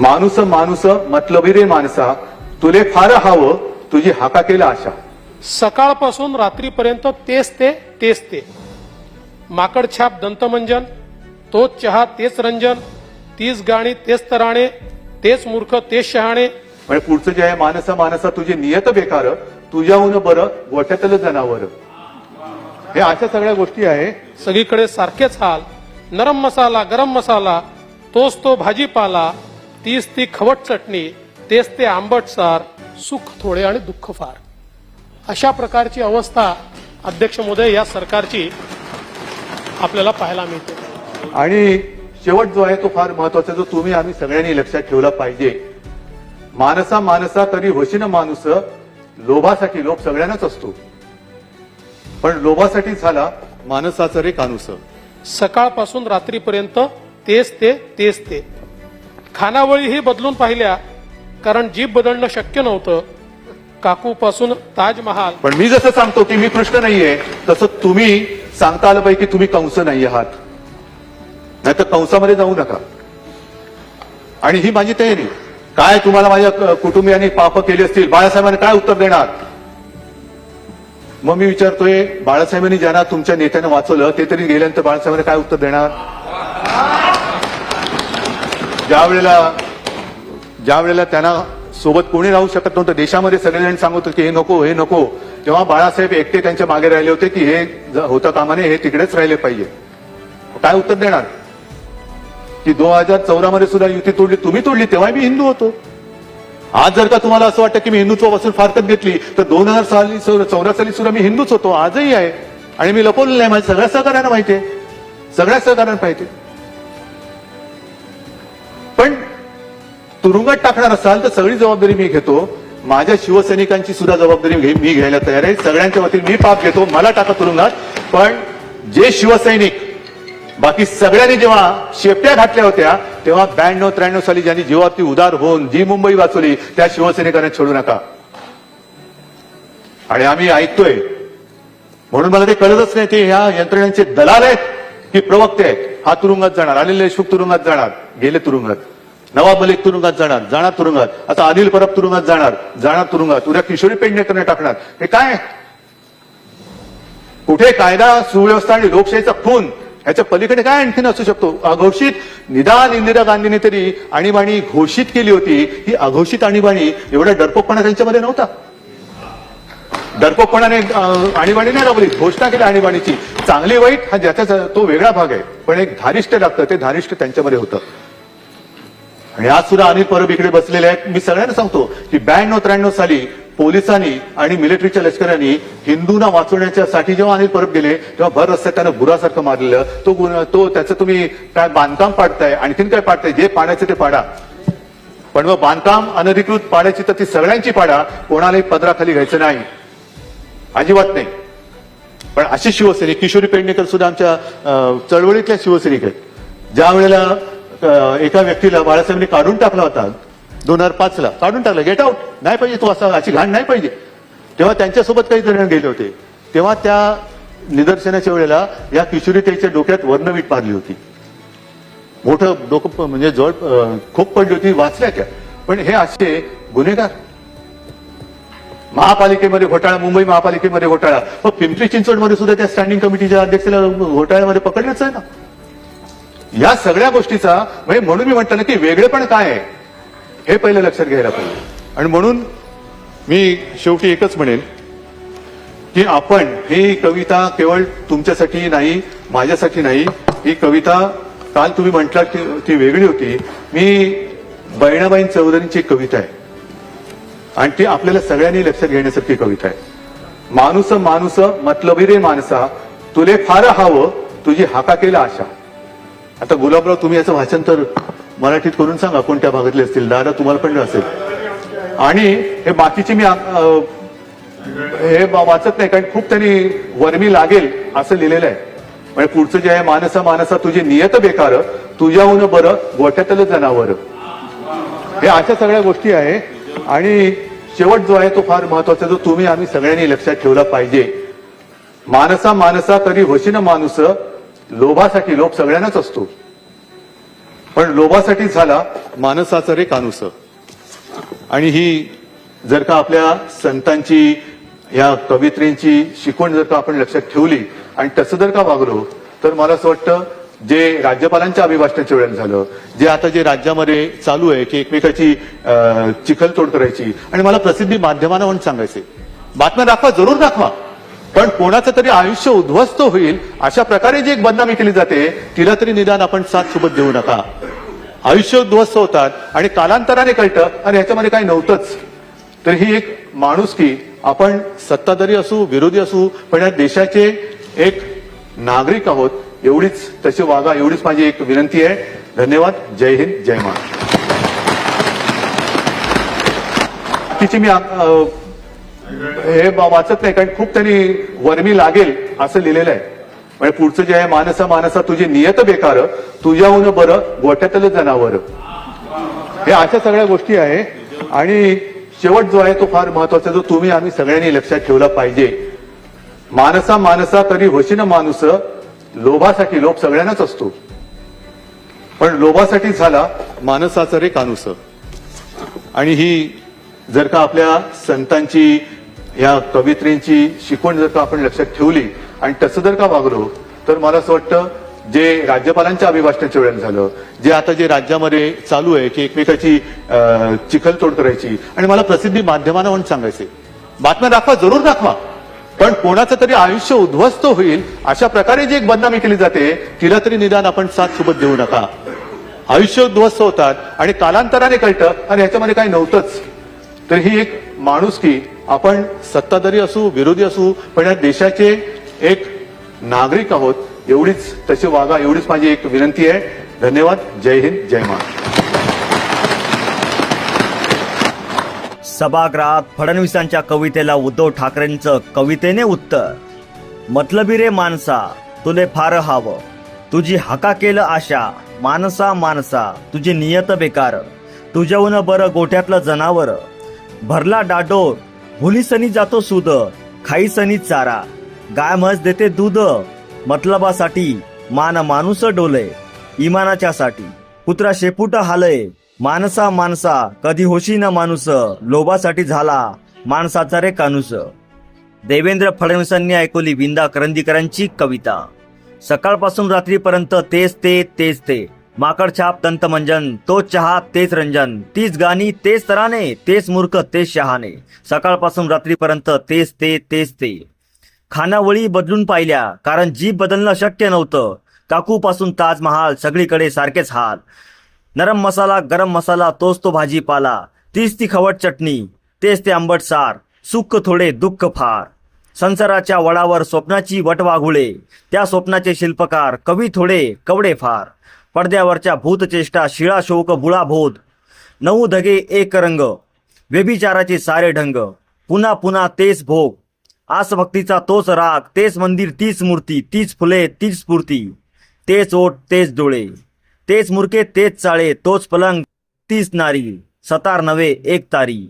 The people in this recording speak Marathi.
माणूस माणूस मतलबी रे माणसा तुले फार हवं तुझी हाका केला आशा. सकाळपासून रात्रीपर्यंत तेच ते तेच ते. माकडछाप दंतमंजन तोच चहा तेच रंजन तीच गाणी तेच तराणे तेच मूर्ख तेच शहाणे. म्हणजे पुढचं जे आहे मानसा मानसा तुझी नियत बेकार तुझ्याहून बरं गोठ्यातलं जनावर. हे अशा सगळ्या गोष्टी आहे. सगळीकडे सारखेच हाल. नरम मसाला गरम मसाला तोच तो भाजीपाला तीच ती खवट चटणी तेच ते आंबट सार सुख थोडे आणि दुःख फार. अशा प्रकारची अवस्था अध्यक्ष मोदय या सरकारची आपल्याला पाहायला मिळते. आणि शेवट जो आहे तो फार महत्त्वाचा जो तुम्ही आम्ही सगळ्यांनी लक्षात ठेवला पाहिजे. मानसा मानसा तरी होशीन माणूस लोभासाठी लोभ सगळ्यांनाच असतो. पण लोभासाठी झाला मानसाचं रे कानुस. सकाळपासून रात्रीपर्यंत तेच ते तेच ते. खानावळीही बदलून पाहिल्या कारण जीभ बदलणं शक्य नव्हतं. काकूपासून ताजमहाल. पण मी जसं सांगतो की मी कृष्ण नाहीये तसं तुम्ही सांगता आलं पाहिजे की तुम्ही कंस नाही आहात. नाही तर कंसामध्ये जाऊ नका. आणि ही माझी तयारी. काय तुम्हाला माझ्या कुटुंबियांनी पाप केली असतील बाळासाहेबांनी काय उत्तर देणार? मग मी विचारतोय बाळासाहेबांनी ज्यांना तुमच्या नेत्यानं वाचवलं ते तरी गेल्यानंतर बाळासाहेबांनी काय उत्तर देणार? ज्या वेळेला ज्या वेळेला त्यांना सोबत कोणी राहू शकत नव्हतं देशामध्ये सगळेजण सांगत होते की हे नको हे नको. तेव्हा बाळासाहेब एकटे त्यांच्या मागे राहिले होते की हे ज- होतं कामाने हे तिकडेच राहिले पाहिजे. काय उत्तर देणार? की दोन हजार चौदा मध्ये सुद्धा युती तोडली तुम्ही तोडली तेव्हा मी हिंदू होतो. आज जर का तुम्हाला असं वाटतं की मी हिंदुत्वापासून फारकत घेतली तर दोन हजार साली चौदा साली सुद्धा मी हिंदूच होतो आजही आहे. आणि मी लपवलेलं नाही माझ्या सगळ्या सहकार्यांना माहिती आहे. सगळ्या सहकार्यांना माहिती आहे. पण तुरुंगात टाकणार असाल तर सगळी जबाबदारी मी घेतो. माझ्या शिवसैनिकांची सुद्धा जबाबदारी घे- मी घ्यायला तयार आहे. सगळ्यांच्या वतीने मी पाप घेतो. मला टाका तुरुंगात. पण जे शिवसैनिक बाकी सगळ्यांनी जेव्हा शेपट्या घातल्या होत्या तेव्हा ब्याण्णव त्र्याण्णव साली ज्यांनी जीवाती उदार होऊन जी मुंबई वाचवली त्या शिवसैनिकांना छोडू नका. आणि आम्ही ऐकतोय. म्हणून मला ते कळतच नाही. ते ह्या यंत्रणेचे दलाल आहेत. हे प्रवक्ते आहेत. हा तुरुंगात जाणार अनिल देशमुख तुरुंगात जाणार गेले तुरुंगात. नवाब मलिक तुरुंगात जाणार जाणार तुरुंगात. आता अनिल परब तुरुंगात जाणार जाणार तुरुंगात. उद्या किशोरी पेडणेकरने टाकणार. हे काय? कुठे कायदा सुव्यवस्था आणि लोकशाहीचा खून? ह्याच्या पलीकडे काय आणखीन असू शकतो? अघोषित निदान इंदिरा गांधीने तरी आणीबाणी घोषित केली होती. ही अघोषित आणीबाणी एवढा डरपोकपणा त्यांच्यामध्ये नव्हता. डरपोकपणाने आणीबाणी नाही राबवली घोषणा केली आणीबाणीची. चांगली वाईट हा ज्याचा तो वेगळा भाग आहे. पण एक धारिष्ट लागतं ते धारिष्ट त्यांच्यामध्ये होतं. आणि आज सुद्धा अनिल परब इकडे बसलेले आहेत. मी सगळ्यांना सांगतो की ब्याण्णव त्र्याण्णव साली पोलिसांनी आणि मिलिटरीच्या लष्करांनी हिंदूंना वाचवण्याच्या साठी जेव्हा अनिल परब गेले तेव्हा भर रस्त्यात त्यानं बुरासारखं मारलेलं. तो गुण तो त्याचं तुम्ही काय बांधकाम पाडताय आणखीन काय पाडताय जे पाण्याचे ते पाडा. पण मग बांधकाम अनधिकृत पाण्याची तर ती सगळ्यांची पाडा. कोणालाही पदराखाली घ्यायचं नाही. अजिबात नाही. पण अशी शिवसैनिक किशोरी पेडणेकर सुद्धा आमच्या चळवळीतल्या शिवसैनिक आहेत. ज्या वेळेला एका व्यक्तीला बाळासाहेबांनी काढून टाकला होता दोन हजार पाच ला काढून टाकला गेट आउट नाही पाहिजे तो असा अशी घाण नाही पाहिजे. तेव्हा त्यांच्यासोबत काही जण गेले होते. तेव्हा त्या निदर्शनाच्या वेळेला या किशोरीतेच्या डोक्यात वर्णवीट मारली होती. मोठं डोकं म्हणजे जवळ खूप पडली होती वाचल्या त्या पण हे असे गुन्हेगार. महापालिकेमध्ये घोटाळा मुंबई महापालिकेमध्ये घोटाळा. मग पिंपरी चिंचवडमध्ये सुद्धा त्या स्टँडिंग कमिटीच्या अध्यक्षाला घोटाळ्यामध्ये पकडलंच आहे ना? या सगळ्या गोष्टीचा म्हणजे म्हणून मी म्हटलं ना की वेगळेपण काय आहे हे पहिलं लक्षात घ्यायला पाहिजे. आणि म्हणून मी शेवटी एकच म्हणेन की आपण ही कविता केवळ तुमच्यासाठी नाही माझ्यासाठी नाही ही कविता काल तुम्ही म्हटला की ती वेगळी होती. मी बहिणाबाईं चौधरींची कविता आहे. आणि ती आपल्याला सगळ्यांनी लक्षात घेण्यासारखी कविता आहे. माणूस माणूस मतलबी रे माणसा तुले फार हवं तुझी हाका केला आशा. आता गुलाबराव तुम्ही याचं भाषांतर मराठीत करून सांगा कोणत्या भागातले असतील? दादा तुम्हाला पण असेल. आणि हे बाकीचे मी हे वाचत नाही कारण खूप त्यांनी वर्मी लागेल असं लिहिलेलं आहे. म्हणजे पुढचं जे आहे मानसा मानसा तुझी नियत बेकार तुझ्याहून बरं गोठ्यातलं जनावर. हे अशा सगळ्या गोष्टी आहे. आणि शेवट जो आहे तो फार महत्त्वाचा जो तुम्ही आम्ही सगळ्यांनी लक्षात ठेवला पाहिजे. मानसा मानसा तरी होशीन माणूस लोभासाठी लोभ सगळ्यांनाच असतो. पण लोभासाठी झाला मानसाचं रे कानुस. आणि ही जर का आपल्या संतांची या कवित्रींची शिकवण जर का आपण लक्षात ठेवली आणि तसं जर का वागलो तर मला असं वाटतं जे राज्यपालांच्या अभिभाषणाच्या वेळेला झालं जे आता जे राज्यामध्ये चालू आहे की एकमेकाची अं, चिखलतोड करायची. आणि मला प्रसिद्धी माध्यमांना म्हणून सांगायचे बातम्या दाखवा जरूर दाखवा. पण कोणाचं तरी आयुष्य उद्ध्वस्त होईल अशा प्रकारे जी एक बदनामी केली जाते तिला तरी निदान आपण साथ सोबत देऊ नका. आयुष्य उद्ध्वस्त होतात आणि कालांतराने कळतं आणि ह्याच्यामध्ये काही नव्हतंच. तर ही एक माणूस की आपण सत्ताधारी असू विरोधी असू पण या देशाचे एक नागरिक आहोत एवढीच तशी वागा एवढीच माझी एक विनंती आहे. धन्यवाद. जय हिंद जय महाराष्ट्र. तिची मी हे वाचत नाही कारण खूप त्यांनी वर्मी लागेल असं लिहिलेलं आहे. म्हणजे पुढचं जे आहे मानसा मानसा तुझी नियत बेकार तुझ्याहून बरं गोठ्यातलं जनावर. हे अशा सगळ्या गोष्टी आहे. आणि शेवट जो आहे तो फार महत्त्वाचा जो तुम्ही आम्ही सगळ्यांनी लक्षात ठेवला पाहिजे. मानसा मानसा तरी होशीन माणूस लोभासाठी लोभ सगळ्यांनाच असतो. पण लोभासाठी झाला मानसाचं रे कानुस. आणि ही जर का आपल्या संतांची या कवित्रींची शिकवण जर का आपण लक्षात ठेवली आणि तसं जर का वागलो तर मला असं वाटतं जे राज्यपालांच्या अभिभाषणाच्या वेळेला झालं जे आता जे राज्यामध्ये चालू आहे की एकमेकाची अं, चिखलतोड करायची. आणि मला प्रसिद्धी माध्यमांना म्हणून सांगायचे बातम्या दाखवा जरूर दाखवा. पण कोणाचं तरी आयुष्य उद्ध्वस्त होईल अशा प्रकारे जी एक बदनामी केली जाते तिला तरी निदान आपण साथ सोबत देऊ नका. आयुष्य उद्ध्वस्त होतात आणि कालांतराने कळतं आणि ह्याच्यामध्ये काही नव्हतंच. तर ही एक माणूस की आपण सत्ताधारी असू विरोधी असू पण या देशाचे एक नागरिक आहोत एवढीच तशी वागा एवढीच माझी एक विनंती आहे. धन्यवाद. जय हिंद जय महाराष्ट्र. सभागृहात फडणवीसांच्या कवितेला उद्धव ठाकरेंचं कवितेने उत्तर. मतलबी रे माणसा तुले फार हवं. तुझी हाका केलं आशा मानसा माणसा तुझी नियत बेकार. तुझ्याहून बरं गोठ्यातलं जनावर. भरला डाडोर हुलीसनी जातो सुद खाईसनी चारा. गाय म्हस देते दूध मतलबासाठी मान माणूस डोले इमानाच्या साठी कुत्रा शेपूट हालय माणसा माणसा कधी होशी न माणूस लोभासाठी झाला माणसाचा रे कानूस. देवेंद्र फडणवीसांनी ऐकवली विंदा करंदीकरांची कविता. सकाळपासून रात्रीपर्यंत तेच ते तेच ते. माकडछाप दंतमंजन तो चहा तेच रंजन. तीच गाणी तेच तराने तेच मूर्ख तेच शहाणे. सकाळपासून रात्रीपर्यंत तेच ते तेच ते. खानावळी बदलून पाहिल्या कारण जीभ बदलणं शक्य नव्हतं. काकूपासून ताजमहाल सगळीकडे सारखेच हाल. नरम मसाला गरम मसाला तोच तो भाजीपाला तीच ती खवट चटणी तेच ते आंबट सार सुख थोडे दुःख फार. संसाराच्या वडावर स्वप्नाची वटवाघुळे त्या स्वप्नाचे शिल्पकार कवी थोडे कवडे फार. पडद्यावरच्या भूतचेष्टा शिळा शोक बुळा नऊ धगे एक रंग. व्यभिचाराचे सारे ढंग. पुन्हा पुन्हा तेच भोग. आसभक्तीचा तोच राग तेच मंदिर तीच मूर्ती तीच फुले तीच स्फूर्ती. तेच ओठ तेच डोळे. तेच मुरके तेच चाळे तोच पलंग तीच नारी सतार नवे एक तारी.